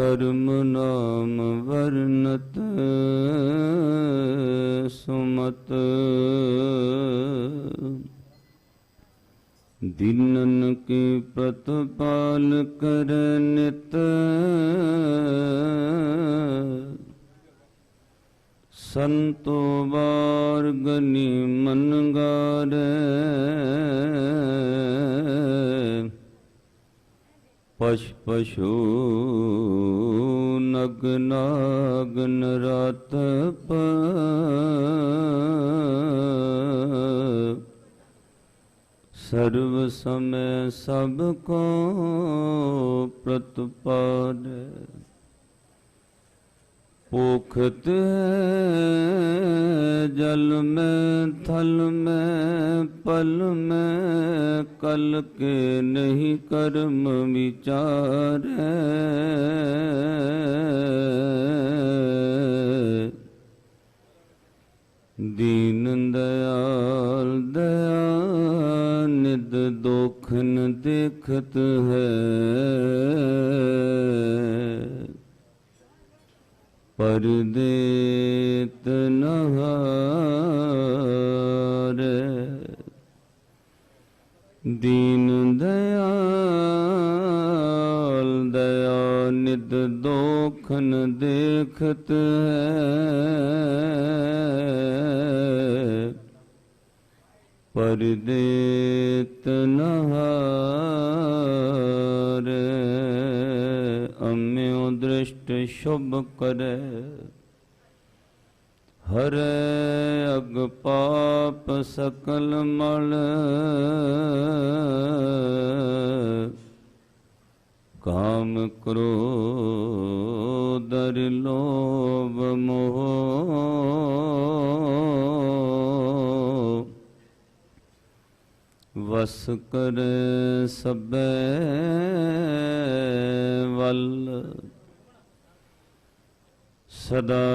ਕਰਮ ਨਾਮ ਵਰਨਤ ਸੁਮਤ। ਦਿਨਨ ਕੀ ਪ੍ਰਤਪਾਲ ਕਰ ਨਿਤ। ਸੰਤੋ ਬਾਰ ਗਨੀ ਮਨ ਗਾਰੇ। ਪਸ਼ ਪਸ਼ੂ ਨਗ ਨਾਗਨ ਰਾਤ ਪ ਸਰਬ ਸਮੈ ਸਭ ਕੋ ਪ੍ਰਤਪਾਦ पोखत जल में थल में पल में कल के नहीं कर्म विचार दीन दयाल दया निद दोखन देखत है ਪਰਦੇਤ ਨਹਾਰ। ਦੀਨ ਦਇਆਲ ਦਇਆ ਨਿਦ ਦੋਖਨ ਦੇਖਤ ਹੈ। ਪਰਦੇਤ ਨਹਾਰ ਅਮਿਓ ਦ੍ਰਿਸ਼ਟ ਸ਼ੁਭ ਕਰੈ। ਹਰੈ ਅਗ ਪਾਪ ਸਕਲ ਮਲ ਕਾਮ ਕ੍ਰੋਧ ਲੋਭ ਮੋਹ। ਵਸ ਕਰ ਸਬੈ ਵੱਲ ਸਦਾ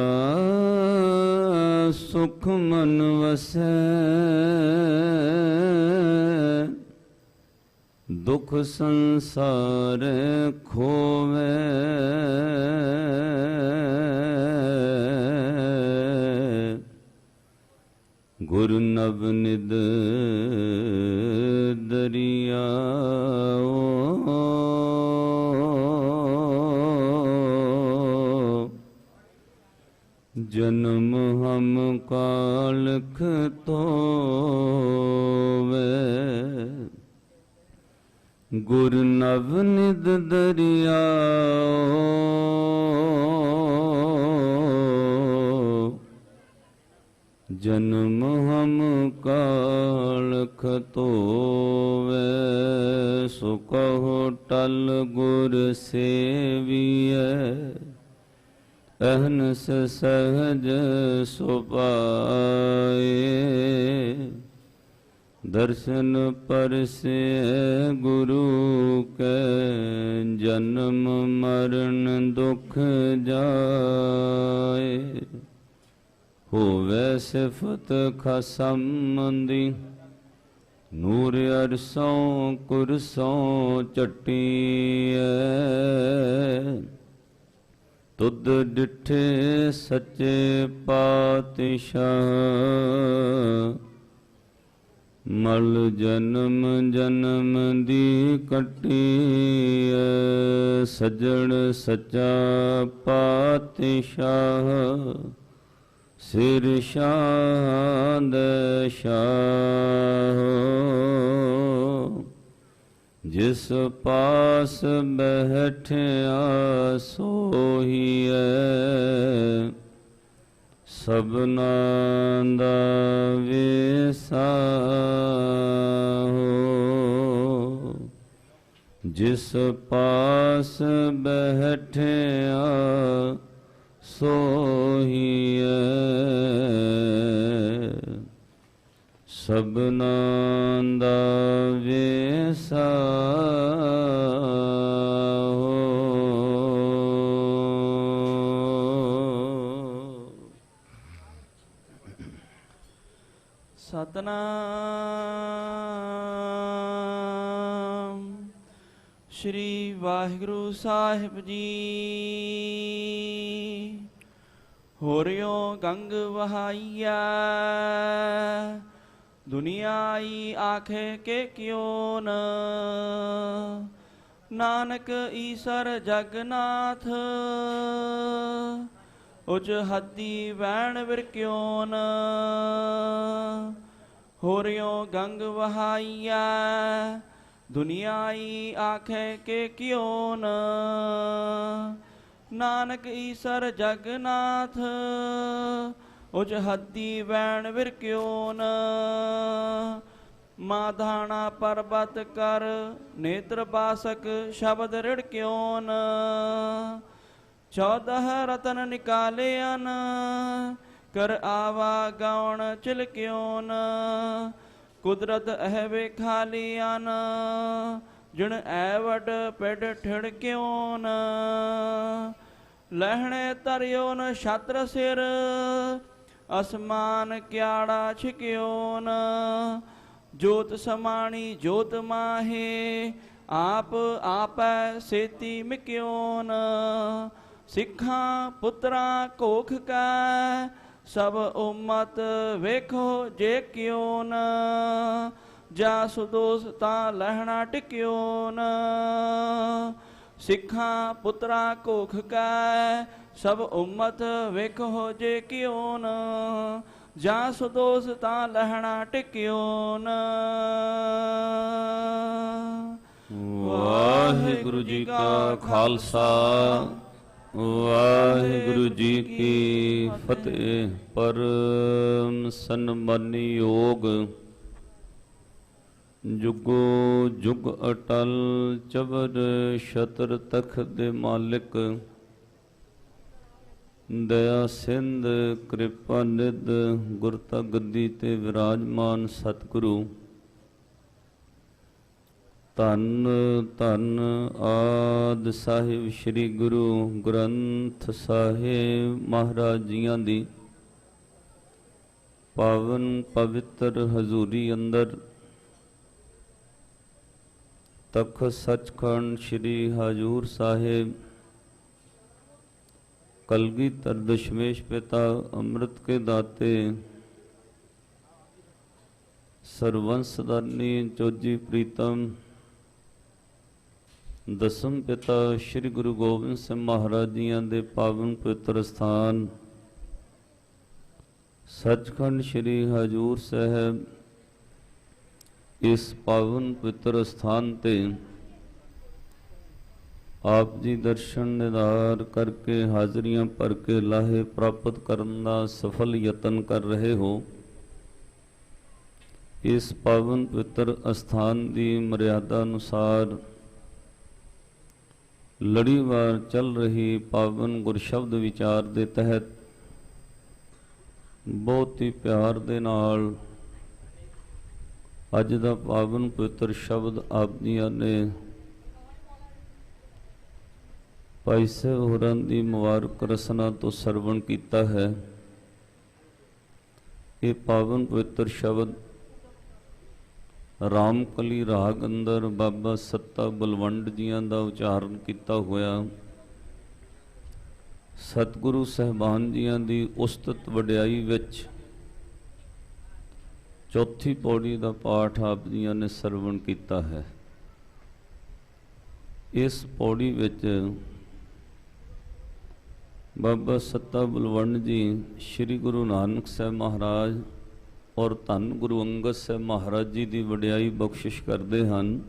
ਸੁਖ ਮਨ ਵਸੈ ਦੁਖ ਸੰਸਾਰ ਖੋਵੇ ਗੁਰ ਨਵ ਨਿਦ ਦਰਿਆਓ ਜਨਮ ਹਮ ਕਾਲਖ ਤੋਵੇ ਗੁਰ ਨਵ ਨਿਦ ਦਰਿਆਓ ਜਨਮ ਹਮ ਕਾਲ ਖਤੋਵੇ, ਸੋ ਕਹੋ ਟਲ ਗੁਰ ਸੇਵੀਐ। ਅਹਨਸ ਸਹਜ ਸੁਪਾਏ ਦਰਸ਼ਨ ਪਰਸੇ ਗੁਰੂ ਕੈ, ਜਨਮ ਮਰਨ ਦੁਖ ਜਾਏ। ਹੋਵੇ ਸਿਫਤ ਖਸਮੰਦੀ ਨੂਰ ਅਰਸੋਂ ਕੁਰਸੋਂ ਚਟੀਐ। ਤੁਧ ਡਿਠੇ ਸੱਚੇ ਪਾਤਸ਼ਾਹ, ਮਲ ਜਨਮ ਜਨਮ ਦੀ ਕਟੀ ਸਜਣ ਸੱਚਾ ਪਾਤਸ਼ਾਹ। ਸਿਰ ਸ਼ਾਂਦ ਸ਼ਾਹ। ਜਿਸ ਪਾਸ ਬਹਿਠਿਆ ਸੋਹੀਐ ਸਭਨਾ ਦਾ ਵਿਸਾਹੋ। ਜਿਸ ਪਾਸ ਬਹਿਠਿਆ ਸੋਹੀਐ। ਸਭਨਾ ਦਾ ਵਿਸਾਹੋ ਸਤਨਾਮ। ਸ੍ਰੀ ਵਾਹਿਗੁਰੂ ਸਾਹਿਬ ਜੀ। ਹੋਰਿਓ ਗੰਗ ਵਹਾਈਆ ਦੁਨੀਆਈ ਆਖੇ ਕੇ ਕਿਉ ਨ ਨਾਨਕ ਈਸਰ ਜਗਨਾਥ ਉਚ ਹੱਦੀ ਵੈਣ ਵਿਰ ਕਿਉ ਨ ਹੋਰਿਓ ਗੰਗ ਵਹਾਈਆ ਦੁਨੀਆਈ ਆਖੇ ਕੇ ਕਿਉ ਨ ਨਾਨਕ ਈਸਰ ਜਗਨਾਥ ਉਜ ਹੱਦੀ ਵੈਣ ਵਿਰ ਕਿਉ ਮਾਧਾਣਾ ਪਰਬਤ ਕਰ, ਨੇਤਰ ਬਾਸਕ ਸ਼ਬਦ ਰਿੜਕਿਓਨ ਕਿਉ ਨ ਚੌਦਹ ਰਤਨ ਨਿਕਾਲਿਆਨ ਕਰ ਆਵਾ ਗਾਉਣ ਚਿਲਕਿਓਨ ਕੁਦਰਤ ਇਹ ਵੇਖਾ ਲਿਆਨ ਜਿਣ ਐਵਡ ਪਿੜ ਠਿੜਕਿਓਨ ਲਹਿਣੇ ਤਰਿਓ ਨ ਛਤਰ ਸਿਰ, ਅਸਮਾਨ ਕਿਆੜਾ ਛਿਕਿਓ ਨ ਜੋਤ ਸਮਾਣੀ ਜੋਤ ਮਾਹੇ, ਆਪ ਆਪੈ ਸੇਤੀ ਮਿਕਿਓ ਨ ਸਿੱਖਾਂ ਪੁੱਤਰਾਂ ਕੋਖ ਕੈ, ਸਭ ਉਮਤ ਵੇਖੋ ਜੇ ਕਿਉ ਨ ਜਾ ਸੁਦੋਸ ਤਾਂ ਲਹਿਣਾ ਟਿਕਿਓ ਨ ਸਿੱਖਾਂ ਪੁੱਤਰਾਂ ਕੋਖ ਕੈ, ਸਭ ਉਮਤ ਵੇਖੋ ਜੇ ਕਿਉ ਨ ਸੁਦੋਸ ਤਾਂ ਲਹਿਣਾ ਟਿਕਿਓ ਵਾਹਿਗੁਰੂ ਜੀ ਕਾ ਖਾਲਸਾ, ਵਾਹਿਗੁਰੂ ਜੀ ਕੀ ਫਤਿਹ। ਪਰਮ ਸਨਮਾਨੀ ਯੋਗ ਜੁਗੋ ਜੁਗ ਅਟਲ ਚਬਰ ਸ਼ਤਰ ਤਖ ਦੇ ਮਾਲਿਕ। ਦਇਆ ਸਿੰਧ ਕਿਰਪਾ ਨਿਧ ਗੁਰਤਾ ਗੱਦੀ ਤੇ ਵਿਰਾਜਮਾਨ ਸਤਿਗੁਰੂ। ਧੰਨ ਧੰਨ ਆਦ ਸਾਹਿਬ ਸ੍ਰੀ ਗੁਰੂ ਗ੍ਰੰਥ ਸਾਹਿਬ ਮਹਾਰਾਜ ਜੀਆਂ ਦੀ। ਪਾਵਨ ਪਵਿੱਤਰ ਹਜ਼ੂਰੀ ਅੰਦਰ ਤਖਤ ਸੱਚਖੰਡ ਸ੍ਰੀ ਹਜੂਰ ਸਾਹਿਬ। ਕਲਗੀਧਰ ਦਸ਼ਮੇਸ਼ ਪਿਤਾ ਅੰਮ੍ਰਿਤ ਕੇ ਦਾਤੇ। ਸਰਵੰਸਦਾਨੀ ਚੋਜੀ ਪ੍ਰੀਤਮ। ਦਸਮ ਪਿਤਾ ਸ੍ਰੀ ਗੁਰੂ ਗੋਬਿੰਦ ਸਿੰਘ ਮਹਾਰਾਜ ਜੀਆਂ ਦੇ ਪਾਵਨ ਪਵਿੱਤਰ ਸਥਾਨ। ਸੱਚਖੰਡ ਸ੍ਰੀ ਹਜੂਰ ਸਾਹਿਬ। ਇਸ ਪਾਵਨ ਪਵਿੱਤਰ ਸਥਾਨ ਤੇ ਆਪ ਜੀ ਦਰਸ਼ਨ ਨਿਦਾਰ ਕਰਕੇ ਹਾਜ਼ਰੀਆਂ ਭਰ ਕੇ ਲਾਹੇ ਪ੍ਰਾਪਤ ਕਰਨ ਦਾ ਸਫਲ ਯਤਨ ਕਰ ਰਹੇ ਹੋ। ਇਸ ਪਾਵਨ ਪਵਿੱਤਰ ਅਸਥਾਨ ਦੀ ਮਰਿਆਦਾ ਅਨੁਸਾਰ ਲੜੀਵਾਰ ਚੱਲ ਰਹੀ ਪਾਵਨ ਗੁਰਸ਼ਬਦ ਵਿਚਾਰ ਦੇ ਤਹਿਤ ਬਹੁਤ ਹੀ ਪਿਆਰ ਦੇ ਨਾਲ ਅੱਜ ਦਾ ਪਾਵਨ ਪਵਿੱਤਰ ਸ਼ਬਦ ਆਪ ਜੀਆਂ ਨੇ ਭਾਈ ਸਾਹਿਬ ਹੋਰਾਂ ਦੀ ਮੁਬਾਰਕ ਰਸਨਾ ਤੋਂ ਸਰਵਣ ਕੀਤਾ ਹੈ। ਇਹ ਪਾਵਨ ਪਵਿੱਤਰ ਸ਼ਬਦ ਰਾਮਕਲੀ ਰਾਗ ਅੰਦਰ ਬਾਬਾ ਸੱਤਾ ਬਲਵੰਡ ਜੀਆਂ ਦਾ ਉਚਾਰਨ ਕੀਤਾ ਹੋਇਆ। ਸਤਿਗੁਰੂ ਸਹਿਬਾਨ ਜੀਆਂ ਦੀ ਉਸਤਤ ਵਡਿਆਈ ਵਿੱਚ ਚੌਥੀ ਪੌੜੀ ਦਾ ਪਾਠ ਆਪ ਜੀਆਂ ਨੇ ਸਰਵਣ ਕੀਤਾ ਹੈ। ਇਸ ਪੌੜੀ ਵਿੱਚ ਬਾਬਾ ਸੱਤਾ ਬਲਵੰਡ ਜੀ ਸ੍ਰੀ ਗੁਰੂ ਨਾਨਕ ਸਾਹਿਬ ਮਹਾਰਾਜ ਔਰ ਧੰਨ ਗੁਰੂ ਅੰਗਦ ਸਾਹਿਬ ਮਹਾਰਾਜ ਜੀ ਦੀ ਵਡਿਆਈ ਬਖਸ਼ਿਸ਼ ਕਰਦੇ ਹਨ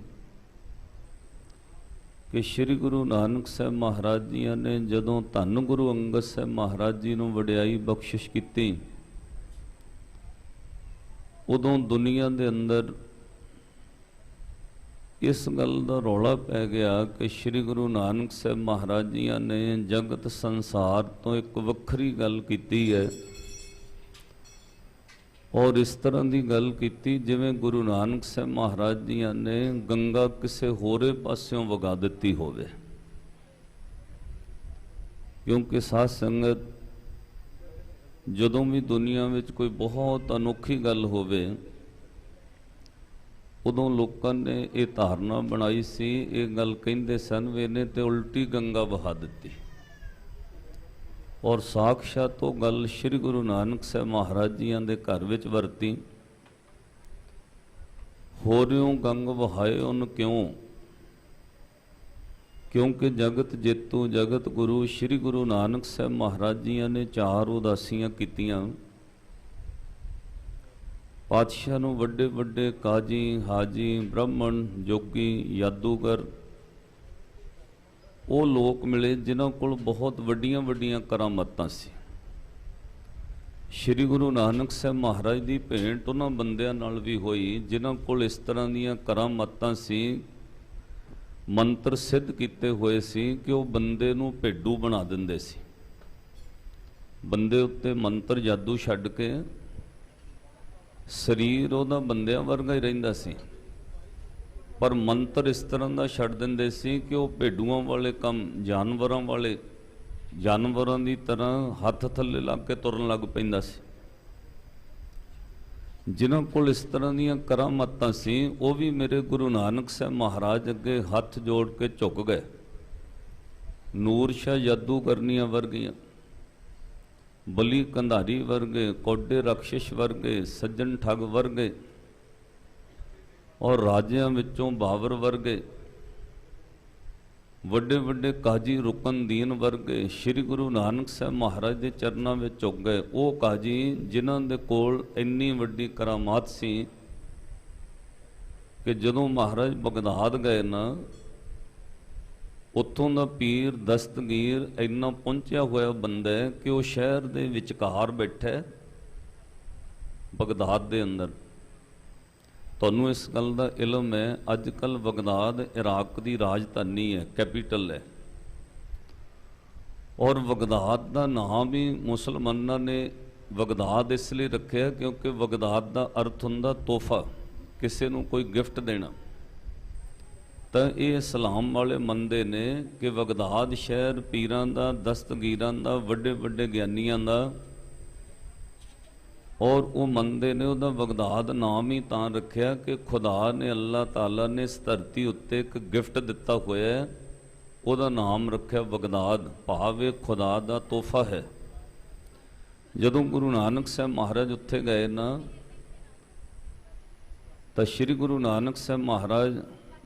ਕਿ ਸ੍ਰੀ ਗੁਰੂ ਨਾਨਕ ਸਾਹਿਬ ਮਹਾਰਾਜ ਜੀਆਂ ਨੇ ਜਦੋਂ ਧੰਨ ਗੁਰੂ ਅੰਗਦ ਸਾਹਿਬ ਮਹਾਰਾਜ ਜੀ ਨੂੰ ਵਡਿਆਈ ਬਖਸ਼ਿਸ਼ ਕੀਤੀ ਉਦੋਂ ਦੁਨੀਆ ਦੇ ਅੰਦਰ ਇਸ ਗੱਲ ਦਾ ਰੌਲਾ ਪੈ ਗਿਆ ਕਿ ਸ੍ਰੀ ਗੁਰੂ ਨਾਨਕ ਸਾਹਿਬ ਮਹਾਰਾਜ ਜੀਆਂ ਨੇ ਜਗਤ ਸੰਸਾਰ ਤੋਂ ਇੱਕ ਵੱਖਰੀ ਗੱਲ ਕੀਤੀ ਹੈ। ਔਰ ਇਸ ਤਰ੍ਹਾਂ ਦੀ ਗੱਲ ਕੀਤੀ ਜਿਵੇਂ ਗੁਰੂ ਨਾਨਕ ਸਾਹਿਬ ਮਹਾਰਾਜ ਜੀਆਂ ਨੇ ਗੰਗਾ ਕਿਸੇ ਹੋਰੇ ਪਾਸਿਓਂ ਵਗਾ ਦਿੱਤੀ ਹੋਵੇ। ਕਿਉਂਕਿ ਸਾਧ ਸੰਗਤ ਜਦੋਂ ਵੀ ਦੁਨੀਆ ਵਿੱਚ ਕੋਈ ਬਹੁਤ ਅਨੋਖੀ ਗੱਲ ਹੋਵੇ, ਉਦੋਂ ਲੋਕਾਂ ਨੇ ਇਹ ਧਾਰਨਾ ਬਣਾਈ ਸੀ, ਇਹ ਗੱਲ ਕਹਿੰਦੇ ਸਨ ਵੀ ਇਹਨੇ ਤੇ ਉਲਟੀ ਗੰਗਾ ਵਹਾ ਦਿੱਤੀ। ਔਰ ਸਾਖਸ਼ਾਤ ਉਹ ਗੱਲ ਸ੍ਰੀ ਗੁਰੂ ਨਾਨਕ ਸਾਹਿਬ ਮਹਾਰਾਜ ਜੀਆਂ ਦੇ ਘਰ ਵਿੱਚ ਵਰਤੀ। ਹੋਰਿਓ ਗੰਗ ਵਹਾਏ ਉਹਨ ਕਿਉਂ? ਕਿਉਂਕਿ ਜਗਤ ਜੇਤੂ, ਜਗਤ ਗੁਰੂ, ਸ੍ਰੀ ਗੁਰੂ ਨਾਨਕ ਸਾਹਿਬ ਮਹਾਰਾਜ ਜੀਆਂ ਨੇ ਚਾਰ ਉਦਾਸੀਆਂ ਕੀਤੀਆਂ। ਪਾਤਸ਼ਾਹ ਨੂੰ ਵੱਡੇ ਵੱਡੇ ਕਾਜੀ, ਹਾਜੀ, ਬ੍ਰਾਹਮਣ, ਜੋਗੀ, ਯਾਦੂਗਰ, ਉਹ ਲੋਕ ਮਿਲੇ ਜਿਨ੍ਹਾਂ ਕੋਲ ਬਹੁਤ ਵੱਡੀਆਂ ਵੱਡੀਆਂ ਕਰਾਮਾਤਾਂ ਸੀ। ਸ੍ਰੀ ਗੁਰੂ ਨਾਨਕ ਸਾਹਿਬ ਮਹਾਰਾਜ ਦੀ ਭੇਂਟ ਉਹਨਾਂ ਬੰਦਿਆਂ ਨਾਲ ਵੀ ਹੋਈ ਜਿਨ੍ਹਾਂ ਕੋਲ ਇਸ ਤਰ੍ਹਾਂ ਦੀਆਂ ਕਰਾਮਾਤਾਂ ਸੀ ਮੰਤਰ ਸਿੱਧ ਕੀਤੇ ਹੋਏ ਸੀ ਕਿ ਉਹ ਬੰਦੇ ਨੂੰ ਭੇਡੂ ਬਣਾ ਦਿੰਦੇ ਸੀ। ਬੰਦੇ ਉੱਤੇ ਮੰਤਰ ਜਾਦੂ ਛੱਡ ਕੇ ਸਰੀਰ ਉਹਦਾ ਬੰਦਿਆਂ ਵਰਗਾ ਹੀ ਰਹਿੰਦਾ ਸੀ। ਪਰ ਮੰਤਰ ਇਸ ਤਰ੍ਹਾਂ ਦਾ ਛੱਡ ਦਿੰਦੇ ਸੀ ਕਿ ਉਹ ਭੇਡੂਆਂ ਵਾਲੇ ਕੰਮ, ਜਾਨਵਰਾਂ ਵਾਲੇ ਜਾਨਵਰਾਂ ਦੀ ਤਰ੍ਹਾਂ ਹੱਥ ਥੱਲੇ ਲਾ ਕੇ ਤੁਰਨ ਲੱਗ ਪੈਂਦਾ ਸੀ। ਜਿਨ੍ਹਾਂ ਕੋਲ ਇਸ ਤਰ੍ਹਾਂ ਦੀਆਂ ਕਰਾਮਾਤਾਂ ਸੀ, ਉਹ ਵੀ ਮੇਰੇ ਗੁਰੂ ਨਾਨਕ ਸਾਹਿਬ ਮਹਾਰਾਜ ਅੱਗੇ ਹੱਥ ਜੋੜ ਕੇ ਝੁਕ ਗਏ। ਨੂਰ ਸ਼ਾਹ ਯਾਦੂ ਕਰਨੀਆਂ ਵਰਗੀਆਂ, ਬਲੀ ਕੰਧਾਰੀ ਵਰਗੇ, ਕੋਡੇ ਰਖਸ਼ਿਸ਼ ਵਰਗੇ, ਸੱਜਣ ਠੱਗ ਵਰਗੇ ਔਰ ਰਾਜਿਆਂ ਵਿੱਚੋਂ ਬਾਵਰ ਵਰਗੇ ਵੱਡੇ ਵੱਡੇ ਕਾਜੀ ਰੁਕਨਦੀਨ ਵਰਗੇ ਸ੍ਰੀ ਗੁਰੂ ਨਾਨਕ ਸਾਹਿਬ ਮਹਾਰਾਜ ਦੇ ਚਰਨਾਂ ਵਿੱਚ ਝੁਕ ਗਏ। ਉਹ ਕਾਜੀ ਜਿਨ੍ਹਾਂ ਦੇ ਕੋਲ ਇੰਨੀ ਵੱਡੀ ਕਰਾਮਾਤ ਸੀ ਕਿ ਜਦੋਂ ਮਹਾਰਾਜ ਬਗਦਾਦ ਗਏ ਨਾ, ਉੱਥੋਂ ਦਾ ਪੀਰ ਦਸਤਗੀਰ ਇੰਨਾ ਪਹੁੰਚਿਆ ਹੋਇਆ ਬੰਦਾ ਹੈ ਕਿ ਉਹ ਸ਼ਹਿਰ ਦੇ ਵਿਚਕਾਰ ਬੈਠਾ ਬਗਦਾਦ ਦੇ ਅੰਦਰ। ਤੁਹਾਨੂੰ ਇਸ ਗੱਲ ਦਾ ਇਲਮ ਹੈ ਅੱਜ ਕੱਲ ਬਗਦਾਦ, ਇਰਾਕ ਦੀ ਰਾਜਧਾਨੀ ਹੈ, ਕੈਪੀਟਲ ਹੈ। ਔਰ ਬਗਦਾਦ ਦਾ ਨਾਮ ਵੀ ਮੁਸਲਮਾਨਾਂ ਨੇ ਬਗਦਾਦ ਇਸ ਲਈ ਰੱਖਿਆ ਕਿਉਂਕਿ ਬਗਦਾਦ ਦਾ ਅਰਥ ਹੁੰਦਾ ਤੋਹਫਾ, ਕਿਸੇ ਨੂੰ ਕੋਈ ਗਿਫਟ ਦੇਣਾ। ਤਾਂ ਇਹ ਇਸਲਾਮ ਵਾਲੇ ਮੰਨਦੇ ਨੇ ਕਿ ਬਗਦਾਦ ਸ਼ਹਿਰ ਪੀਰਾਂ ਦਾ, ਦਸਤਗੀਰਾਂ ਦਾ ਵੱਡੇ ਵੱਡੇ ਗਿਆਨੀਆਂ ਦਾ ਔਰ ਉਹ ਮੰਨਦੇ ਨੇ, ਉਹਦਾ ਬਗਦਾਦ ਨਾਮ ਹੀ ਤਾਂ ਰੱਖਿਆ ਕਿ ਖੁਦਾ ਨੇ, ਅੱਲਾਹ ਤਾਲਾ ਨੇ ਇਸ ਧਰਤੀ ਉੱਤੇ ਇੱਕ ਗਿਫਟ ਦਿੱਤਾ ਹੋਇਆ ਹੈ। ਉਹਦਾ ਨਾਮ ਰੱਖਿਆ ਬਗਦਾਦ, ਭਾਵੇਂ ਖੁਦਾ ਦਾ ਤੋਹਫਾ ਹੈ। ਜਦੋਂ ਗੁਰੂ ਨਾਨਕ ਸਾਹਿਬ ਮਹਾਰਾਜ ਉੱਥੇ ਗਏ ਨਾ, ਤਾਂ ਸ੍ਰੀ ਗੁਰੂ ਨਾਨਕ ਸਾਹਿਬ ਮਹਾਰਾਜ,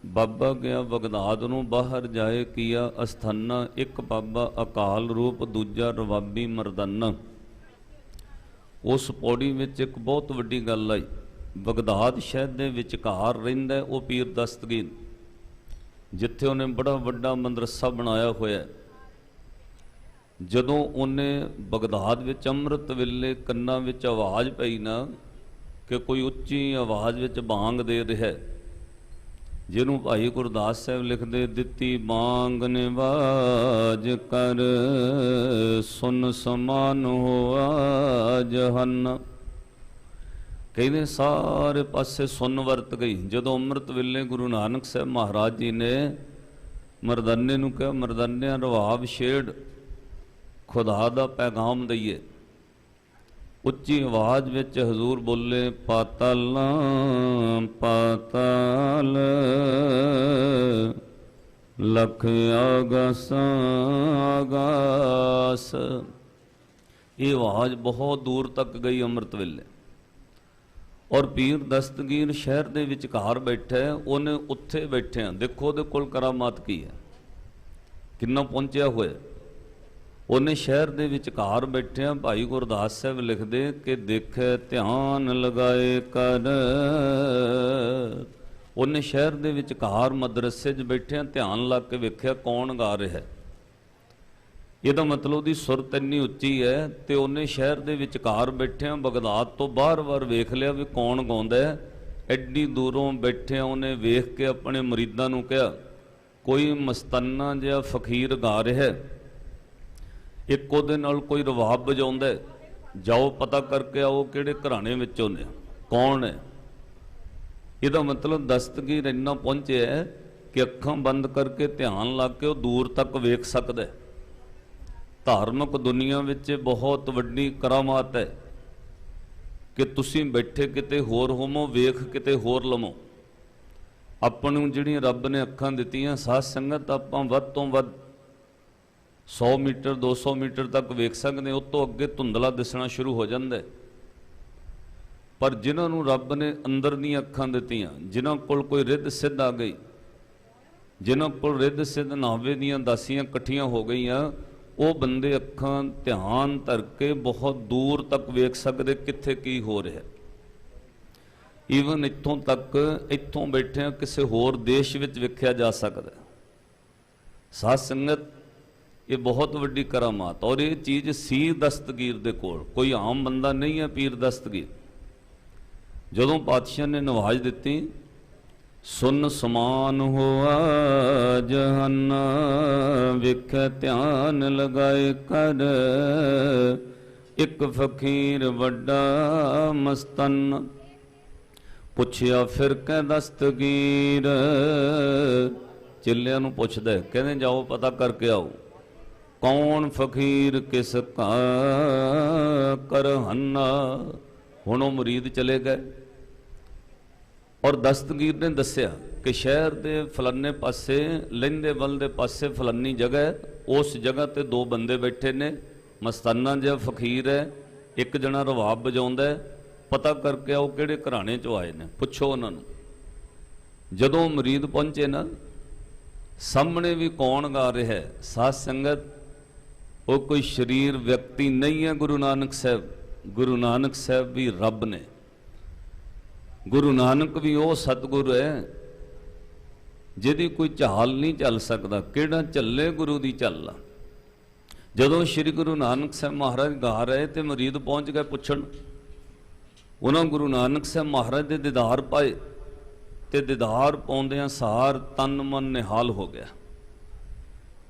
ਬਾਬਾ ਗਿਆ ਬਗਦਾਦ ਨੂੰ, ਬਾਹਰ ਜਾਏ ਕੀਆ ਅਸਥਾਨਾ, ਇੱਕ ਬਾਬਾ ਅਕਾਲ ਰੂਪ, ਦੂਜਾ ਰਵਾਬੀ ਮਰਦਾਨਾ। ਉਸ ਪੌੜੀ ਵਿੱਚ ਇੱਕ ਬਹੁਤ ਵੱਡੀ ਗੱਲ ਆਈ। ਬਗਦਾਦ ਸ਼ਹਿਰ ਦੇ ਵਿਚਕਾਰ ਰਹਿੰਦਾ ਉਹ ਪੀਰ ਦਸਤਗੀਨ ਜਿੱਥੇ ਉਹਨੇ ਬੜਾ ਵੱਡਾ ਮਦਰਸਾ ਬਣਾਇਆ ਹੋਇਆ ਜਦੋਂ ਉਹਨੇ ਬਗਦਾਦ ਵਿੱਚ ਅੰਮ੍ਰਿਤ ਵੇਲੇ ਕੰਨਾਂ ਵਿੱਚ ਆਵਾਜ਼ ਪਈ ਨਾ ਕਿ ਕੋਈ ਉੱਚੀ ਆਵਾਜ਼ ਵਿੱਚ ਬਾਂਗ ਦੇ ਰਿਹਾ ਹੈ ਜਿਹਨੂੰ ਭਾਈ ਗੁਰਦਾਸ ਸਾਹਿਬ ਲਿਖਦੇ, ਦਿੱਤੀ ਬਾਂਗ ਨਿਵਾਜ ਕਰ, ਸੁਨ ਸਮਾਨ ਹੋਆ ਜਹਨ। ਕਹਿੰਦੇ ਸਾਰੇ ਪਾਸੇ ਸੁਨ ਵਰਤ ਗਈ। ਜਦੋਂ ਅੰਮ੍ਰਿਤ ਵੇਲੇ ਗੁਰੂ ਨਾਨਕ ਸਾਹਿਬ ਮਹਾਰਾਜ ਜੀ ਨੇ ਮਰਦਾਨੇ ਨੂੰ ਕਿਹਾ, ਮਰਦਾਨਿਆਂ ਰਵਾਬ ਛੇੜ, ਖੁਦਾ ਦਾ ਪੈਗਾਮ ਦਈਏ। ਉੱਚੀ ਆਵਾਜ਼ ਵਿੱਚ ਹਜ਼ੂਰ ਬੋਲੇ, ਪਾਤਲ ਪਾਤਲ, ਲਖ ਆਗਸ, ਆਗਾਸ। ਇਹ ਆਵਾਜ਼ ਬਹੁਤ ਦੂਰ ਤੱਕ ਗਈ ਅੰਮ੍ਰਿਤ ਵੇਲੇ। ਔਰ ਪੀਰ ਦਸਤਗੀਰ ਸ਼ਹਿਰ ਦੇ ਵਿਚਕਾਰ ਬੈਠਾ ਉਹਨੇ ਉੱਥੇ ਬੈਠਿਆ, ਦੇਖੋ ਉਹਦੇ ਕੋਲ ਕਰਾਮਾਤ ਕੀ ਹੈ? ਕਿੰਨਾ ਪਹੁੰਚਿਆ ਹੋਇਆ? ਉਹਨੇ ਸ਼ਹਿਰ ਦੇ ਵਿਚਕਾਰ ਬੈਠਿਆਂ ਭਾਈ ਗੁਰਦਾਸ ਸਾਹਿਬ ਲਿਖਦੇ ਕਿ ਦੇਖੇ ਧਿਆਨ ਲਗਾਏ ਕਰ। ਉਹਨੇ ਸ਼ਹਿਰ ਦੇ ਵਿਚਕਾਰ ਮਦਰਸੇ 'ਚ ਬੈਠਿਆਂ ਧਿਆਨ ਲਾ ਕੇ ਵੇਖਿਆ ਕੌਣ ਗਾ ਰਿਹਾ ਹੈ। ਇਹਦਾ ਮਤਲਬ ਉਹਦੀ ਸੁਰਤ ਇੰਨੀ ਉੱਚੀ ਹੈ ਤੇ ਉਹਨੇ ਸ਼ਹਿਰ ਦੇ ਵਿਚਕਾਰ ਬੈਠਿਆਂ ਬਗਦਾਦ ਤੋਂ ਬਾਹਰ-ਬਾਹਰ ਵੇਖ ਲਿਆ ਵੀ ਕੌਣ ਗਾਉਂਦਾ ਹੈ। ਐਡੀ ਦੂਰੋਂ ਬੈਠਿਆਂ ਉਹਨੇ ਵੇਖ ਕੇ ਆਪਣੇ ਮਰੀਦਾਂ ਨੂੰ ਕਿਹਾ, ਕੋਈ ਮਸਤੰਨਾ ਜਿਹਾ ਫਕੀਰ ਗਾ ਰਿਹਾ ਹੈ। ਇੱਕ ਉਹਦੇ ਨਾਲ ਕੋਈ ਰਵਾਬ ਵਜਾਉਂਦਾ ਜਾਓ, ਪਤਾ ਕਰਕੇ ਆਓ ਕਿਹੜੇ ਘਰਾਣੇ ਵਿੱਚੋਂ ਨੇ, ਕੌਣ ਹੈ। ਇਹਦਾ ਮਤਲਬ ਦਸਤਗੀਰ ਇੰਨਾ ਪਹੁੰਚਿਆ ਹੈ ਕਿ ਅੱਖਾਂ ਬੰਦ ਕਰਕੇ ਧਿਆਨ ਲਾ ਕੇ ਉਹ ਦੂਰ ਤੱਕ ਵੇਖ ਸਕਦਾ ਹੈ। ਧਾਰਮਿਕ ਦੁਨੀਆ ਵਿੱਚ ਬਹੁਤ ਵੱਡੀ ਕਰਾਮਾਤ ਹੈ ਕਿ ਤੁਸੀਂ ਬੈਠੇ ਕਿਤੇ ਹੋਰ ਹੋਮੋ ਵੇਖ ਕਿਤੇ ਹੋਰ ਲਵੋ। ਆਪਾਂ ਨੂੰ ਜਿਹੜੀਆਂ ਰੱਬ ਨੇ ਅੱਖਾਂ ਦਿੱਤੀਆਂ, ਸਾਧ ਸੰਗਤ ਆਪਾਂ ਵੱਧ ਤੋਂ ਵੱਧ 100 ਮੀਟਰ 200 ਮੀਟਰ ਤੱਕ ਵੇਖ ਸਕਦੇ ਉਸ ਤੋਂ ਅੱਗੇ ਧੁੰਦਲਾ ਦਿਸਣਾ ਸ਼ੁਰੂ ਹੋ ਜਾਂਦਾ ਪਰ ਜਿਨ੍ਹਾਂ ਨੂੰ ਰੱਬ ਨੇ ਅੰਦਰ ਦੀਆਂ ਅੱਖਾਂ ਦਿੱਤੀਆਂ, ਜਿਨ੍ਹਾਂ ਕੋਲ ਕੋਈ ਰਿੱਧ ਸਿੱਧ ਆ ਗਈ, ਜਿਨ੍ਹਾਂ ਕੋਲ ਰਿੱਧ ਸਿੱਧ ਨਾਵੇ ਦੀਆਂ ਦਾਸੀਆਂ ਇਕੱਠੀਆਂ ਹੋ ਗਈਆਂ, ਉਹ ਬੰਦੇ ਅੱਖਾਂ ਧਿਆਨ ਧਰ ਕੇ ਬਹੁਤ ਦੂਰ ਤੱਕ ਵੇਖ ਸਕਦੇ ਕਿੱਥੇ ਕੀ ਹੋ ਰਿਹਾ ਈਵਨ ਇੱਥੋਂ ਤੱਕ, ਇੱਥੋਂ ਬੈਠਿਆਂ ਕਿਸੇ ਹੋਰ ਦੇਸ਼ ਵਿੱਚ ਵੇਖਿਆ ਜਾ ਸਕਦਾ ਹੈ। ਸਾਧ ਸੰਗਤ ਇਹ ਬਹੁਤ ਵੱਡੀ ਕਰਾਮਾਤ ਔਰ ਇਹ ਚੀਜ਼ ਸੀ ਦਸਤਗੀਰ ਦੇ ਕੋਲ। ਕੋਈ ਆਮ ਬੰਦਾ ਨਹੀਂ ਹੈ ਪੀਰ ਦਸਤਗੀਰ। ਜਦੋਂ ਪਾਤਸ਼ਾਹ ਨੇ ਨਵਾਜ਼ ਦਿੱਤੀ, ਸੁਨ ਸਮਾਨ ਹੋਆ ਜਹਨ, ਵਿਖ ਧਿਆਨ ਲਗਾਏ ਕਰ। ਇੱਕ ਫਕੀਰ ਵੱਡਾ ਮਸਤਨ ਪੁੱਛਿਆ, ਫਿਰ ਕਹਿ ਦਸਤਗੀਰ? ਚਿੱਲਿਆਂ ਨੂੰ ਪੁੱਛਦਾ ਕਹਿੰਦੇ, ਜਾਓ, ਪਤਾ ਕਰਕੇ ਆਓ। ਕੌਣ ਫਕੀਰ ਕਿਸ ਕਾ ਕਰ ਹੁਣ ਉਹ ਮੁਰੀਦ ਚਲੇ ਗਏ। ਔਰ ਦਸਤਗੀਰ ਨੇ ਦੱਸਿਆ ਕਿ ਸ਼ਹਿਰ ਦੇ ਫਲੰਨੇ ਪਾਸੇ ਲਹਿੰਦੇ ਵੱਲ ਦੇ ਪਾਸੇ ਫਲੰਨੀ ਜਗ੍ਹਾ ਹੈ। ਉਸ ਜਗ੍ਹਾ ਤੇ ਦੋ ਬੰਦੇ ਬੈਠੇ ਨੇ। ਮਸਤਾਨਾ ਜਿਹਾ ਫਕੀਰ ਹੈ। ਇੱਕ ਜਣਾ ਰਵਾਬ ਵਜਾਉਂਦਾ ਹੈ। ਪਤਾ ਕਰਕੇ ਆਓ ਕਿਹੜੇ ਘਰਾਣੇ ਚੋਂ ਆਏ ਨੇ। ਪੁੱਛੋ ਉਹਨਾਂ ਨੂੰ। ਜਦੋਂ ਮਰੀਦ ਪਹੁੰਚੇ ਨਾ, ਸਾਹਮਣੇ ਵੀ ਕੌਣ ਗਾ ਰਿਹਾ ਹੈ? ਸਾਧ ਸੰਗਤ ਉਹ ਕੋਈ ਸ਼ਰੀਰ ਵਿਅਕਤੀ ਨਹੀਂ ਹੈ, ਗੁਰੂ ਨਾਨਕ ਸਾਹਿਬ। ਗੁਰੂ ਨਾਨਕ ਸਾਹਿਬ ਵੀ ਰੱਬ ਨੇ। ਗੁਰੂ ਨਾਨਕ ਵੀ ਉਹ ਸਤਿਗੁਰ ਹੈ, ਜਿਹਦੀ ਕੋਈ ਚਾਲ ਨਹੀਂ ਚੱਲ ਸਕਦਾ। ਕਿਹੜਾ ਚੱਲੇ ਗੁਰੂ ਦੀ ਚੱਲ ਜਦੋਂ ਸ੍ਰੀ ਗੁਰੂ ਨਾਨਕ ਸਾਹਿਬ ਮਹਾਰਾਜ ਗਾ ਰਹੇ ਤੇ ਮਰੀਦ ਪਹੁੰਚ ਗਏ ਪੁੱਛਣ, ਉਹਨਾਂ ਗੁਰੂ ਨਾਨਕ ਸਾਹਿਬ ਮਹਾਰਾਜ ਦੇ ਦੀਦਾਰ ਪਾਏ ਤੇ ਦੀਦਾਰ ਪਾਉਂਦਿਆਂ ਸਾਰ ਤਨ ਮਨ ਨਿਹਾਲ ਹੋ ਗਿਆ।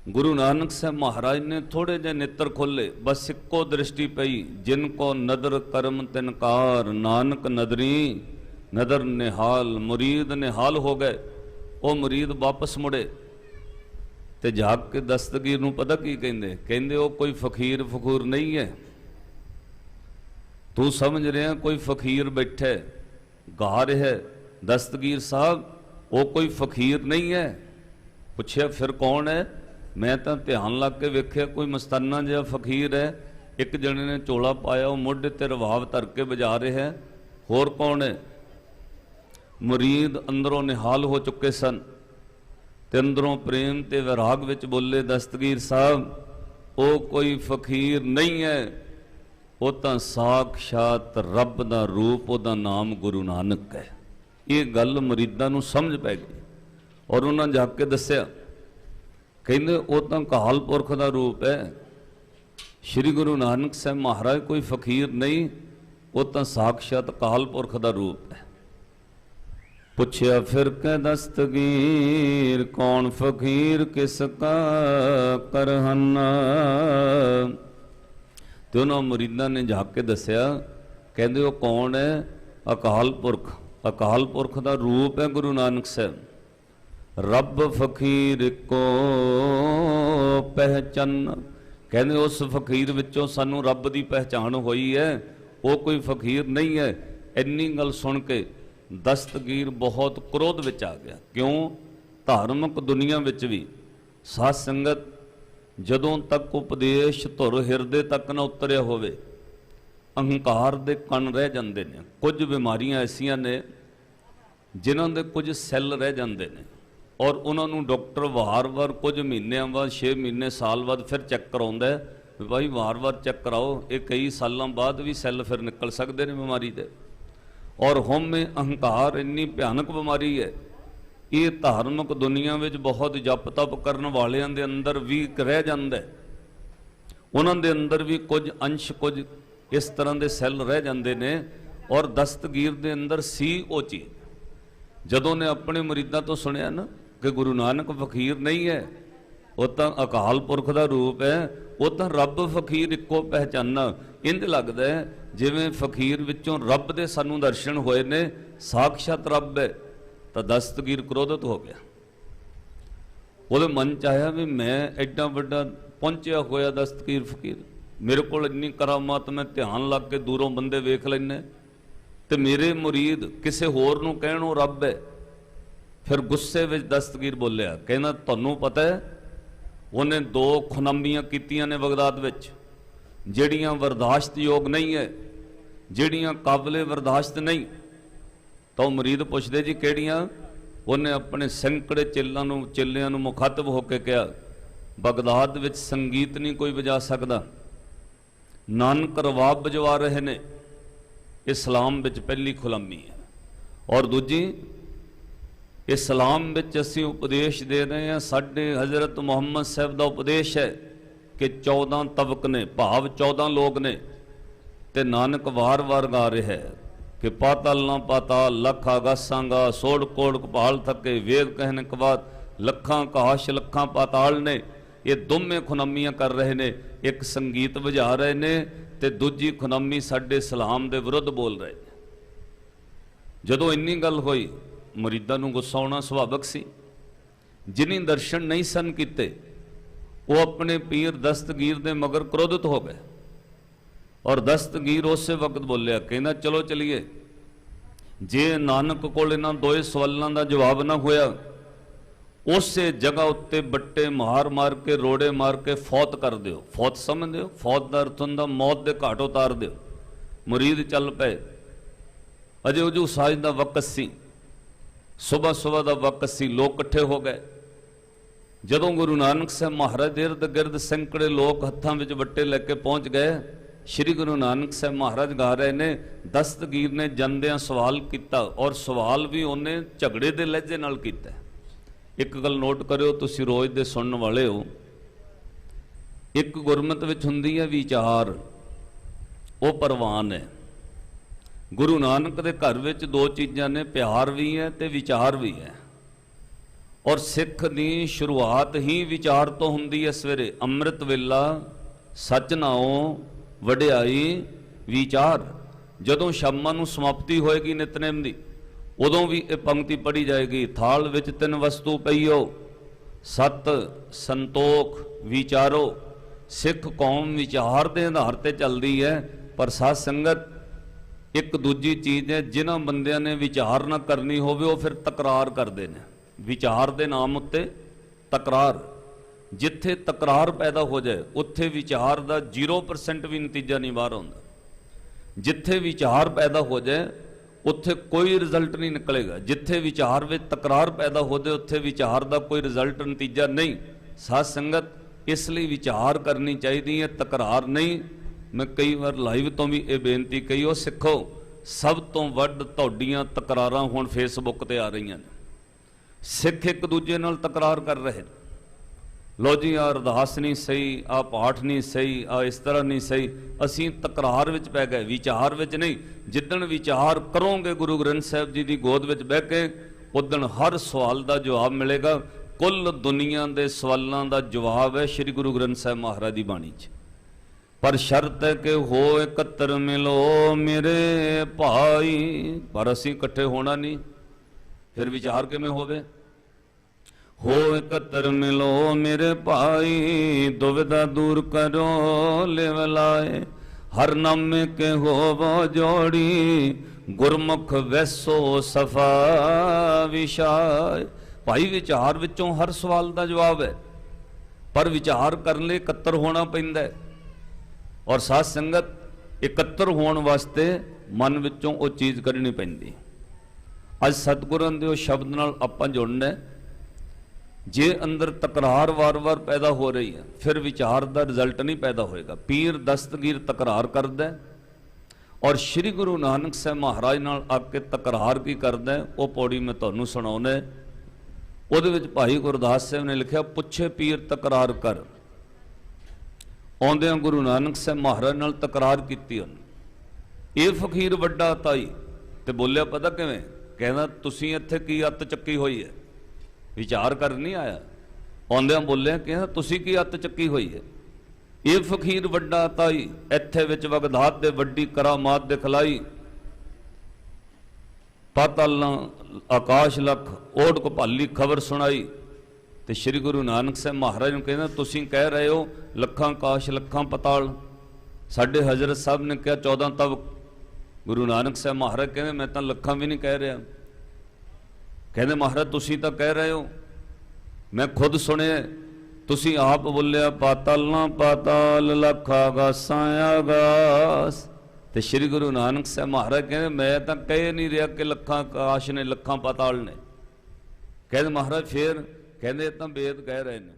ਗੁਰੂ ਨਾਨਕ ਸਾਹਿਬ ਮਹਾਰਾਜ ਨੇ ਥੋੜੇ ਜਿਹੇ ਨੇਤਰ ਖੋਲੇ ਬਸ ਇੱਕੋ ਦ੍ਰਿਸ਼ਟੀ ਪਈ, ਜਿਨ ਕੋ ਨਦਰ ਕਰਮ ਤਿਨਕਾਰ ਨਾਨਕ ਨਦਰੀ, ਨਦਰ ਨਿਹਾਲ, ਮੁਰੀਦ ਨਿਹਾਲ ਹੋ ਗਏ। ਉਹ ਮੁਰੀਦ ਵਾਪਸ ਮੁੜੇ। ਤੇ ਜਾਗ ਕੇ ਦਸਤਗੀਰ ਨੂੰ ਪਤਾ ਕੀ ਕਹਿੰਦੇ? ਕਹਿੰਦੇ, ਉਹ ਕੋਈ ਫਕੀਰ ਫਖੂਰ ਨਹੀਂ ਹੈ। ਤੂੰ ਸਮਝ ਰਿਹਾ ਕੋਈ ਫਕੀਰ ਬੈਠਾ ਗਾ ਰਿਹਾ ਦਸਤਗੀਰ ਸਾਹਿਬ, ਉਹ ਕੋਈ ਫਕੀਰ ਨਹੀਂ ਹੈ। ਪੁੱਛਿਆ, ਫਿਰ ਕੌਣ ਹੈ? ਮੈਂ ਤਾਂ ਧਿਆਨ ਲੱਗ ਕੇ ਵੇਖਿਆ ਕੋਈ ਮਸਤਾਨਾ ਜਿਹਾ ਫਕੀਰ ਹੈ। ਇੱਕ ਜਣੇ ਨੇ ਚੋਲਾ ਪਾਇਆ, ਉਹ ਮੁੱਢ ਤੇ ਰਵਾਬ ਧਰ ਕੇ ਵਜਾ ਰਿਹਾ ਹੈ। ਹੋਰ ਕੌਣ ਹੈ? ਮੁਰੀਦ ਅੰਦਰੋਂ ਨਿਹਾਲ ਹੋ ਚੁੱਕੇ ਸਨ। ਤੇ ਅੰਦਰੋਂ ਪ੍ਰੇਮ ਤੇ ਵਿਰਾਗ ਵਿੱਚ ਬੋਲੇ, ਦਸਤਗੀਰ ਸਾਹਿਬ, ਉਹ ਕੋਈ ਫਕੀਰ ਨਹੀਂ ਹੈ। ਉਹ ਤਾਂ ਸਾਖਸ਼ਾਤ ਰੱਬ ਦਾ ਰੂਪ, ਉਹਦਾ ਨਾਮ ਗੁਰੂ ਨਾਨਕ ਹੈ। ਇਹ ਗੱਲ ਮਰੀਦਾਂ ਨੂੰ ਸਮਝ ਪੈ ਗਈ। ਔਰ ਉਹਨਾਂ ਜਾ ਕੇ ਦੱਸਿਆ ਕਹਿੰਦੇ ਉਹ ਤਾਂ ਕਾਲ ਪੁਰਖ ਦਾ ਰੂਪ ਹੈ। ਸ੍ਰੀ ਗੁਰੂ ਨਾਨਕ ਸਾਹਿਬ ਮਹਾਰਾਜ ਕੋਈ ਫਕੀਰ ਨਹੀਂ, ਉਹ ਤਾਂ ਸਾਖਸ਼ਾਤ ਕਾਲ ਪੁਰਖ ਦਾ ਰੂਪ ਹੈ। ਪੁੱਛਿਆ ਫਿਰ ਕਹਿ ਦਸਤਗੀਰ, ਕੌਣ ਫਕੀਰ ਕਿਸ ਕਾ ਕਰਹਨਾ ਤੇ ਉਹਨਾਂ ਮੁਰੀਦਾਂ ਨੇ ਜਾ ਕੇ ਦੱਸਿਆ, ਕਹਿੰਦੇ ਉਹ ਕੌਣ ਹੈ? ਅਕਾਲ ਪੁਰਖ। ਅਕਾਲ ਪੁਰਖ ਦਾ ਰੂਪ ਹੈ ਗੁਰੂ ਨਾਨਕ ਸਾਹਿਬ। ਰੱਬ ਫਕੀਰ ਕੋ ਪਹਿਚਨ। ਕਹਿੰਦੇ ਉਸ ਫਕੀਰ ਵਿੱਚੋਂ ਸਾਨੂੰ ਰੱਬ ਦੀ ਪਹਿਚਾਣ ਹੋਈ ਹੈ, ਉਹ ਕੋਈ ਫਕੀਰ ਨਹੀਂ ਹੈ। ਇੰਨੀ ਗੱਲ ਸੁਣ ਕੇ ਦਸਤਗੀਰ ਬਹੁਤ ਕ੍ਰੋਧ ਵਿੱਚ ਆ ਗਿਆ। ਕਿਉਂ? ਧਾਰਮਿਕ ਦੁਨੀਆ ਵਿੱਚ ਵੀ ਸਾਧ ਸੰਗਤ ਜਦੋਂ ਤੱਕ ਉਪਦੇਸ਼ ਧੁਰ ਹਿਰਦੇ ਤੱਕ ਨਾ ਉਤਰਿਆ ਹੋਵੇ, ਅਹੰਕਾਰ ਦੇ ਕਣ ਰਹਿ ਜਾਂਦੇ ਨੇ। ਕੁਝ ਬਿਮਾਰੀਆਂ ਐਸੀਆਂ ਨੇ ਜਿਨ੍ਹਾਂ ਦੇ ਕੁਝ ਸੈੱਲ ਰਹਿ ਜਾਂਦੇ ਨੇ। ਔਰ ਉਹਨਾਂ ਨੂੰ ਡਾਕਟਰ ਵਾਰ-ਵਾਰ ਕੁਝ ਮਹੀਨਿਆਂ ਬਾਅਦ 6 ਮਹੀਨੇ, ਸਾਲ ਬਾਅਦ ਫਿਰ ਚੈੱਕ ਕਰਾਉਂਦਾ ਹੈ ਵੀ ਭਾਈ ਵਾਰ-ਵਾਰ ਚੈੱਕ ਕਰਾਓ, ਇਹ ਕਈ ਸਾਲਾਂ ਬਾਅਦ ਵੀ ਸੈੱਲ ਫਿਰ ਨਿਕਲ ਸਕਦੇ ਨੇ ਬਿਮਾਰੀ ਦੇ। ਔਰ ਹਉਮੈ ਅਹੰਕਾਰ ਇੰਨੀ ਭਿਆਨਕ ਬਿਮਾਰੀ ਹੈ, ਇਹ ਧਾਰਮਿਕ ਦੁਨੀਆ ਵਿੱਚ ਬਹੁਤ ਜਪ ਤਪ ਕਰਨ ਵਾਲਿਆਂ ਦੇ ਅੰਦਰ ਵੀ ਰਹਿ ਜਾਂਦਾ ਹੈ। ਉਹਨਾਂ ਦੇ ਅੰਦਰ ਵੀ ਕੁਝ ਅੰਸ਼, ਕੁਝ ਇਸ ਤਰ੍ਹਾਂ ਦੇ ਸੈੱਲ ਰਹਿ ਜਾਂਦੇ ਨੇ ਔਰ ਦਸਤਗੀਰ ਦੇ ਅੰਦਰ ਸੀ ਉਹ ਚੀਜ਼। ਜਦੋਂ ਨੇ ਆਪਣੇ ਮਰੀਦਾਂ ਤੋਂ ਸੁਣਿਆ ਨਾ ਕਿ ਗੁਰੂ ਨਾਨਕ ਫਕੀਰ ਨਹੀਂ ਹੈ, ਉਹ ਤਾਂ ਅਕਾਲ ਪੁਰਖ ਦਾ ਰੂਪ ਹੈ, ਉਹ ਤਾਂ ਰੱਬ ਫਕੀਰ ਇੱਕੋ ਪਹਿਚਾਨਾ ਇੰਜ ਲੱਗਦਾ ਜਿਵੇਂ ਫਕੀਰ ਵਿੱਚੋਂ ਰੱਬ ਦੇ ਸਾਨੂੰ ਦਰਸ਼ਨ ਹੋਏ ਨੇ, ਸਾਖਸ਼ਾਤ ਰੱਬ ਹੈ, ਤਾਂ ਦਸਤਗੀਰ ਕ੍ਰੋਧਿਤ ਹੋ ਗਿਆ। ਉਹਦੇ ਮਨ ਚ ਆਇਆ ਵੀ ਮੈਂ ਐਡਾ ਵੱਡਾ ਪਹੁੰਚਿਆ ਹੋਇਆ ਦਸਤਗੀਰ ਫਕੀਰ। ਮੇਰੇ ਕੋਲ ਇੰਨੀ ਕਰਾਮਾਤ, ਮੈਂ ਧਿਆਨ ਲੱਗ ਕੇ ਦੂਰੋਂ ਬੰਦੇ ਵੇਖ ਲੈਨੇ ਤੇ ਮੇਰੇ ਮੁਰੀਦ ਕਿਸੇ ਹੋਰ ਨੂੰ ਕਹਿਣ ਉਹ ਰੱਬ ਹੈ। ਫਿਰ ਗੁੱਸੇ ਵਿੱਚ ਦਸਤਗੀਰ ਬੋਲਿਆ, ਕਹਿੰਦਾ, ਤੁਹਾਨੂੰ ਪਤਾ ਹੈ, ਉਹਨੇ ਦੋ ਖੁਨੰਬੀਆਂ ਕੀਤੀਆਂ ਨੇ ਬਗਦਾਦ ਵਿੱਚ, ਜਿਹੜੀਆਂ ਬਰਦਾਸ਼ਤ ਯੋਗ ਨਹੀਂ ਹੈ, ਜਿਹੜੀਆਂ ਕਾਬਲੇ ਬਰਦਾਸ਼ਤ ਨਹੀਂ। ਤਾਂ ਉਹ ਮਰੀਦ ਪੁੱਛਦੇ, ਜੀ ਕਿਹੜੀਆਂ? ਉਹਨੇ ਆਪਣੇ ਸੈਂਕੜੇ ਚਿੱਲਾਂ ਨੂੰ, ਚਿੱਲਿਆਂ ਨੂੰ ਮੁਖਾਤਬ ਹੋ ਕੇ ਕਿਹਾ, ਬਗਦਾਦ ਵਿੱਚ ਸੰਗੀਤ ਨਹੀਂ ਕੋਈ ਵਜਾ ਸਕਦਾ। ਨਾਨਕ ਰਵਾਬ ਵਜਵਾ ਰਹੇ ਨੇ। ਇਸਲਾਮ ਵਿੱਚ ਪਹਿਲੀ ਖੁਲਾਮੀ ਹੈ। ਔਰ ਦੂਜੀ ਇਸਲਾਮ ਵਿੱਚ ਅਸੀਂ ਉਪਦੇਸ਼ ਦੇ ਰਹੇ ਹਾਂ, ਸਾਡੇ ਹਜ਼ਰਤ ਮੁਹੰਮਦ ਸਾਹਿਬ ਦਾ ਉਪਦੇਸ਼ ਹੈ ਕਿ 14 ਤਬਕ ਨੇ, ਭਾਵ 14 ਲੋਕ ਨੇ ਤੇ ਨਾਨਕ ਵਾਰ-ਵਾਰ ਗਾ ਰਿਹਾ ਹੈ ਕਿ ਪਾਤਲ ਨਾ ਪਾਤਾਲ, ਲੱਖ ਆਗਾਸਾਂਗਾ ਸੋੜ ਕੋੜ ਕਪਾਲ ਥੱਕੇ, ਵੇਦ ਕਹਿਣ ਕਵਾਤ ਲੱਖਾਂ ਕਾਸ਼ ਲੱਖਾਂ ਪਾਤਾਲ ਨੇ, ਇਹ ਦੋਵੇਂ ਖੁਨਮੀਆਂ ਕਰ ਰਹੇ ਨੇ, ਇੱਕ ਸੰਗੀਤ ਵਜਾ ਰਹੇ ਨੇ ਤੇ ਦੂਜੀ ਖੁਨਮੀ ਸਾਡੇ ਸਲਾਮ ਦੇ ਵਿਰੁੱਧ ਬੋਲ ਰਹੇ ਨੇ। ਜਦੋਂ ਇੰਨੀ ਗੱਲ ਹੋਈ ਮੁਰੀਦਾਂ ਨੂੰ ਗੁੱਸਾ ਆਉਣਾ ਸੁਭਾਵਕ ਸੀ। ਜਿਨੀ ਦਰਸ਼ਨ ਨਹੀਂ ਸਨ ਕੀਤੇ, ਉਹ ਆਪਣੇ ਪੀਰ ਦਸਤਗੀਰ ਦੇ ਮਗਰ ਕ੍ਰੋਧਿਤ ਹੋ ਗਏ। ਔਰ ਦਸਤਗੀਰ ਉਸੇ ਵਕਤ ਬੋਲਿਆ, ਕਹਿੰਦਾ, ਚਲੋ ਚਲੀਏ। ਜੇ ਨਾਨਕ ਕੋਲ ਇਹਨਾਂ ਦੋਏ ਸਵਾਲਾਂ ਦਾ ਜਵਾਬ ਨਾ ਹੋਇਆ, ਉਸੇ ਜਗ੍ਹਾ ਉੱਤੇ ਬੱਟੇ ਮਾਰ ਮਾਰ ਕੇ, ਰੋੜੇ ਮਾਰ ਕੇ ਫੌਤ ਕਰ ਦਿਓ। ਫੌਤ ਸਮਝਦੇ ਹੋ ਫੌਤ ਦਾ ਅਰਥ ਹੁੰਦਾ ਮੌਤ ਦੇ ਘਾਟ ਉਤਾਰ ਦਿਓ। ਮੁਰੀਦ ਚੱਲ ਪਏ। ਅਜੇ ਉਹ ਉਜੂ ਸਾਜ ਦਾ ਵਕਤ ਸੀ ਸਵੇਰ ਸਵੇਰ ਦਾ ਵਕਤ ਸੀ, ਲੋਕ ਇਕੱਠੇ ਹੋ ਗਏ। ਜਦੋਂ ਗੁਰੂ ਨਾਨਕ ਸਾਹਿਬ ਮਹਾਰਾਜ ਦੇ ਇਰਦ ਗਿਰਦ ਸੈਂਕੜੇ ਲੋਕ ਹੱਥਾਂ ਵਿੱਚ ਵੱਟੇ ਲੈ ਕੇ ਪਹੁੰਚ ਗਏ, ਸ੍ਰੀ ਗੁਰੂ ਨਾਨਕ ਸਾਹਿਬ ਮਹਾਰਾਜ ਗਾ ਰਹੇ ਨੇ, ਦਸਤਗੀਰ ਨੇ ਜੰਦਿਆਂ ਸਵਾਲ ਕੀਤਾ ਔਰ ਸਵਾਲ ਵੀ ਉਹਨੇ ਝਗੜੇ ਦੇ ਲਹਿਜੇ ਨਾਲ ਕੀਤਾ। ਇੱਕ ਗੱਲ ਨੋਟ ਕਰਿਓ, ਤੁਸੀਂ ਰੋਜ਼ ਦੇ ਸੁਣਨ ਵਾਲੇ ਹੋ। ਇੱਕ ਗੁਰਮਤ ਵਿੱਚ ਹੁੰਦੀ ਹੈ ਵਿਚਾਰ, ਉਹ ਪ੍ਰਵਾਨ ਹੈ। ਗੁਰੂ ਨਾਨਕ ਦੇ ਘਰ ਵਿੱਚ ਦੋ ਚੀਜ਼ਾਂ ਨੇ, ਪਿਆਰ ਵੀ ਹੈ ਤੇ ਵਿਚਾਰ ਵੀ ਹੈ। ਔਰ ਸਿੱਖ ਦੀ ਸ਼ੁਰੂਆਤ ਹੀ ਵਿਚਾਰ ਤੋਂ ਹੁੰਦੀ ਹੈ ਸਵੇਰੇ। ਅੰਮ੍ਰਿਤ ਵੇਲਾ, ਸੱਚ ਨਾਉ, ਵਡਿਆਈ, ਵਿਚਾਰ। ਜਦੋਂ ਸ਼ਾਮਾਂ ਨੂੰ ਸਮਾਪਤੀ ਹੋਏਗੀ ਨਿਤਨੇਮ ਦੀ, ਉਦੋਂ ਵੀ ਇਹ ਪੰਕਤੀ ਪੜੀ ਜਾਏਗੀ। ਥਾਲ ਵਿੱਚ ਤਿੰਨ ਵਸਤੂ ਪਈਓ ਸਤ ਸੰਤੋਖ ਵਿਚਾਰੋ। ਸਿੱਖ ਕੌਮ ਵਿਚਾਰ ਦੇ ਆਧਾਰ ਤੇ ਚੱਲਦੀ ਹੈ, ਪਰ ਸਾਧ ਸੰਗਤ ਇੱਕ ਦੂਜੀ ਚੀਜ਼ ਹੈ, ਜਿਨ੍ਹਾਂ ਬੰਦਿਆਂ ਨੇ ਵਿਚਾਰ ਨਾ ਕਰਨੀ ਹੋਵੇ, ਉਹ ਫਿਰ ਤਕਰਾਰ ਕਰਦੇ ਨੇ। ਵਿਚਾਰ ਦੇ ਨਾਮ ਉੱਤੇ ਤਕਰਾਰ। ਜਿੱਥੇ ਤਕਰਾਰ ਪੈਦਾ ਹੋ ਜਾਏ, ਉੱਥੇ ਵਿਚਾਰ ਦਾ 0% ਵੀ ਨਤੀਜਾ ਨਹੀਂ ਬਾਹਰ ਆਉਂਦਾ। ਜਿੱਥੇ ਵਿਚਾਰ ਪੈਦਾ ਹੋ ਜਾਏ, ਉੱਥੇ ਕੋਈ ਰਿਜ਼ਲਟ ਨਹੀਂ ਨਿਕਲੇਗਾ। ਜਿੱਥੇ ਵਿਚਾਰ ਵਿੱਚ ਤਕਰਾਰ ਪੈਦਾ ਹੋ ਜਾਏ, ਉੱਥੇ ਵਿਚਾਰ ਦਾ ਕੋਈ ਰਿਜ਼ਲਟ ਨਤੀਜਾ ਨਹੀਂ। ਸਾਧ ਸੰਗਤ, ਇਸ ਲਈ ਵਿਚਾਰ ਕਰਨੀ ਚਾਹੀਦੀ ਹੈ, ਤਕਰਾਰ ਨਹੀਂ। ਮੈਂ ਕਈ ਵਾਰ ਲਾਈਵ ਤੋਂ ਵੀ ਇਹ ਬੇਨਤੀ ਕਹੀ, ਉਹ ਸਿੱਖੋ, ਸਭ ਤੋਂ ਵੱਧ ਤੁਹਾਡੀਆਂ ਤਕਰਾਰਾਂ ਹੁਣ ਫੇਸਬੁੱਕ ਤੇ ਆ ਰਹੀਆਂ ਨੇ। ਸਿੱਖ ਇੱਕ ਦੂਜੇ ਨਾਲ ਤਕਰਾਰ ਕਰ ਰਹੇ ਨੇ। ਲੋ ਜੀ ਆ ਅਰਦਾਸ ਨਹੀਂ ਸਹੀ ਆ ਪਾਠ ਨਹੀਂ ਸਹੀ ਆ ਇਸ ਤਰ੍ਹਾਂ ਨਹੀਂ ਸਹੀ। ਅਸੀਂ ਤਕਰਾਰ ਵਿੱਚ ਪੈ ਗਏ, ਵਿਚਾਰ ਵਿੱਚ ਨਹੀਂ। ਜਿੱਦਣ ਵਿਚਾਰ ਕਰੋਗੇ ਗੁਰੂ ਗ੍ਰੰਥ ਸਾਹਿਬ ਜੀ ਦੀ ਗੋਦ ਵਿੱਚ ਬਹਿ ਕੇ, ਉਦਣ ਹਰ ਸਵਾਲ ਦਾ ਜਵਾਬ ਮਿਲੇਗਾ। ਕੁੱਲ ਦੁਨੀਆ ਦੇ ਸਵਾਲਾਂ ਦਾ ਜਵਾਬ ਹੈ ਸ੍ਰੀ ਗੁਰੂ ਗ੍ਰੰਥ ਸਾਹਿਬ ਮਹਾਰਾਜ ਦੀ ਬਾਣੀ 'ਚ। ਪਰ ਸ਼ਰਤ ਹੈ ਕਿ ਹੋ ਇਕੱਤਰ ਮਿਲੋ ਮੇਰੇ ਭਾਈ। ਪਰ ਅਸੀਂ ਇਕੱਠੇ ਹੋਣਾ ਨਹੀਂ। ਫਿਰ ਵਿਚਾਰ ਕਿਵੇਂ ਹੋਵੇ? ਹੋ ਇਕੱਤਰ ਮਿਲੋ ਮੇਰੇ ਭਾਈ, ਦੁਵਿਧਾ ਦੂਰ ਕਰੋ, ਲਿਵ ਲਾਏ। ਹਰ ਨਾਮੇ ਕੇ ਹੋਵੋ ਜੋੜੀ, ਗੁਰਮੁਖ ਵੈਸੋ ਸਫਾ ਵਿਸ਼ਾਏ ਭਾਈ, ਵਿਚਾਰ ਵਿੱਚੋਂ ਹਰ ਸਵਾਲ ਦਾ ਜਵਾਬ ਹੈ। ਪਰ ਵਿਚਾਰ ਕਰਨ ਲਈ ਇਕੱਤਰ ਹੋਣਾ ਪੈਂਦਾ ਹੈ। ਔਰ ਸਾਧ ਸੰਗਤ ਇਕੱਤਰ ਹੋਣ ਵਾਸਤੇ ਮਨ ਵਿੱਚੋਂ ਉਹ ਚੀਜ਼ ਕੱਢਣੀ ਪੈਂਦੀ ਅੱਜ ਸਤਿਗੁਰਾਂ ਦੇ ਉਹ ਸ਼ਬਦ ਨਾਲ ਆਪਾਂ ਜੁੜਨਾ ਜੇ ਅੰਦਰ ਤਕਰਾਰ ਵਾਰ-ਵਾਰ ਪੈਦਾ ਹੋ ਰਹੀ ਹੈ, ਫਿਰ ਵਿਚਾਰ ਦਾ ਰਿਜ਼ਲਟ ਨਹੀਂ ਪੈਦਾ ਹੋਏਗਾ। ਪੀਰ ਦਸਤਗੀਰ ਤਕਰਾਰ ਕਰਦਾ ਔਰ ਸ੍ਰੀ ਗੁਰੂ ਨਾਨਕ ਸਾਹਿਬ ਮਹਾਰਾਜ ਨਾਲ ਆ ਕੇ ਤਕਰਾਰ ਕੀ ਕਰਦਾ ਉਹ ਪੌੜੀ ਮੈਂ ਤੁਹਾਨੂੰ ਸੁਣਾਉਣਾ ਉਹਦੇ ਵਿੱਚ ਭਾਈ ਗੁਰਦਾਸ ਸਾਹਿਬ ਨੇ ਲਿਖਿਆ, ਪੁੱਛੇ ਪੀਰ ਤਕਰਾਰ ਕਰ। ਆਉਂਦਿਆਂ ਗੁਰੂ ਨਾਨਕ ਸਾਹਿਬ ਮਹਾਰਾਜ ਨਾਲ ਤਕਰਾਰ ਕੀਤੀ ਉਹਨੇ। ਇਹ ਫਕੀਰ ਵੱਡਾ ਤਾਈ ਤੇ ਬੋਲਿਆ, ਪਤਾ ਕਿਵੇਂ? ਕਹਿੰਦਾ, ਤੁਸੀਂ ਇੱਥੇ ਕੀ ਅੱਤ ਚੱਕੀ ਹੋਈ ਹੈ? ਵਿਚਾਰ ਕਰਨ ਨਹੀਂ ਆਇਆ। ਆਉਂਦਿਆਂ ਬੋਲਿਆ, ਕਹਿੰਦਾ, ਤੁਸੀਂ ਕੀ ਅੱਤ ਚੱਕੀ ਹੋਈ ਹੈ? ਇਹ ਫਕੀਰ ਵੱਡਾ ਤਾਈ ਇੱਥੇ ਵਿੱਚ ਬਗਦਾਦ ਦੇ ਵੱਡੀ ਕਰਾਮਾਤ ਦਿਖਲਾਈ ਪਾਤਲ, ਆਕਾਸ਼ ਲਖ ਓਟ ਕਪਾਲੀ ਖਬਰ ਸੁਣਾਈ। ਤੇ ਸ੍ਰੀ ਗੁਰੂ ਨਾਨਕ ਸਾਹਿਬ ਮਹਾਰਾਜ ਨੂੰ ਕਹਿੰਦਾ, ਤੁਸੀਂ ਕਹਿ ਰਹੇ ਹੋ, ਲੱਖਾਂ ਕਾਸ਼, ਲੱਖਾਂ ਪਤਾਲ। ਸਾਡੇ ਹਜ਼ਰਤ ਸਾਹਿਬ ਨੇ ਕਿਹਾ 14 ਤਬ ਗੁਰੂ ਨਾਨਕ ਸਾਹਿਬ ਮਹਾਰਾਜ ਕਹਿੰਦੇ, ਮੈਂ ਤਾਂ ਲੱਖਾਂ ਵੀ ਨਹੀਂ ਕਹਿ ਰਿਹਾ। ਕਹਿੰਦੇ, ਮਹਾਰਾਜ, ਤੁਸੀਂ ਤਾਂ ਕਹਿ ਰਹੇ ਹੋ। ਮੈਂ ਖੁਦ ਸੁਣੇ ਤੁਸੀਂ ਆਪ ਬੋਲਿਆ, ਪਾਤਲ ਨਾ ਪਾਤਾਲ, ਲੱਖ ਆਗਾਸਾਂ ਆਗਾਸ। ਤੇ ਸ੍ਰੀ ਗੁਰੂ ਨਾਨਕ ਸਾਹਿਬ ਮਹਾਰਾਜ ਕਹਿੰਦੇ, ਮੈਂ ਤਾਂ ਕਹਿ ਨਹੀਂ ਰਿਹਾ ਕਿ ਲੱਖਾਂ ਆਕਾਸ਼ ਨੇ, ਲੱਖਾਂ ਪਾਤਾਲ ਨੇ। ਕਹਿੰਦੇ, ਮਹਾਰਾਜ, ਫੇਰ ਕਹਿੰਦੇ ਇਹ ਤਾਂ ਵੇਦ ਕਹਿ ਰਹੇ ਨੇ।